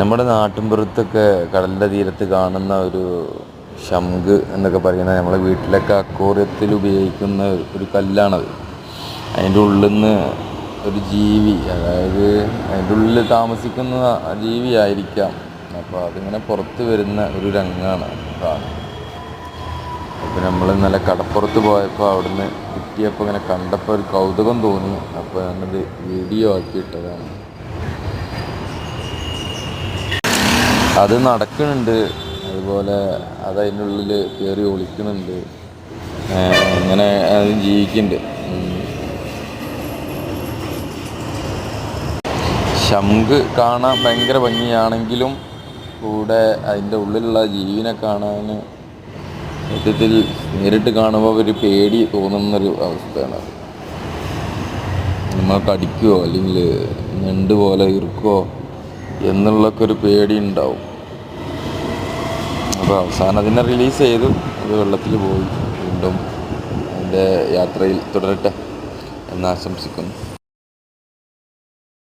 നമ്മുടെ നാട്ടിൻപുറത്തൊക്കെ കടലിന്റെ തീരത്ത് കാണുന്ന ഒരു ശംഖ് എന്നൊക്കെ പറയുന്നത് നമ്മളെ വീട്ടിലൊക്കെ അക്കോറിയത്തിൽ ഉപയോഗിക്കുന്ന ഒരു കല്ലാണത്. അതിന്റെ ഉള്ളിൽ നിന്ന് ഒരു ജീവി അതായത് അതിന്റെ ഉള്ളിൽ താമസിക്കുന്ന ജീവിയായിരിക്കാം അപ്പോൾ അതിങ്ങനെ പുറത്ത് വരുന്ന ഒരു രംഗമാണ് കാണുന്നത്. അപ്പോൾ നമ്മൾ ഇന്നലെ കടപ്പുറത്ത് പോയപ്പോൾ അവിടുന്ന് കിട്ടിയപ്പോൾ ഇങ്ങനെ കണ്ടപ്പോൾ ഒരു കൗതുകം തോന്നി. അപ്പോൾ ഞാനത് വീഡിയോ ആക്കി ഇട്ടതാണ് അത് നടക്കുന്നുണ്ട്. അതുപോലെ അത് ഉള്ളിൽ കയറി ഒളിക്കുന്നുണ്ട്. അങ്ങനെ അത് ജീവിക്കുന്നുണ്ട്. ശംഖ് കാണാൻ ഭയങ്കര ഭംഗിയാണെങ്കിലും കൂടെ അതിന്റെ ഉള്ളിലുള്ള ജീവിനെ കാണാൻ സത്യത്തിൽ നേരിട്ട് കാണുമ്പോൾ ഒരു പേടി തോന്നുന്നൊരു അവസ്ഥയാണ് നമ്മൾ കടിക്കുകയോ അല്ലെങ്കിൽ ഞണ്ട് പോലെ ഇറുക്കുമോ എന്നുള്ളൊക്കെ ഒരു പേടി ഉണ്ടാവും അപ്പോൾ അവസാനം അതിനെ റിലീസ് ചെയ്തു. അത് വെള്ളത്തിൽ പോയി. വീണ്ടും അതിന്റെ യാത്രയിൽ തുടരട്ടെ എന്ന് ആശംസിക്കുന്നു.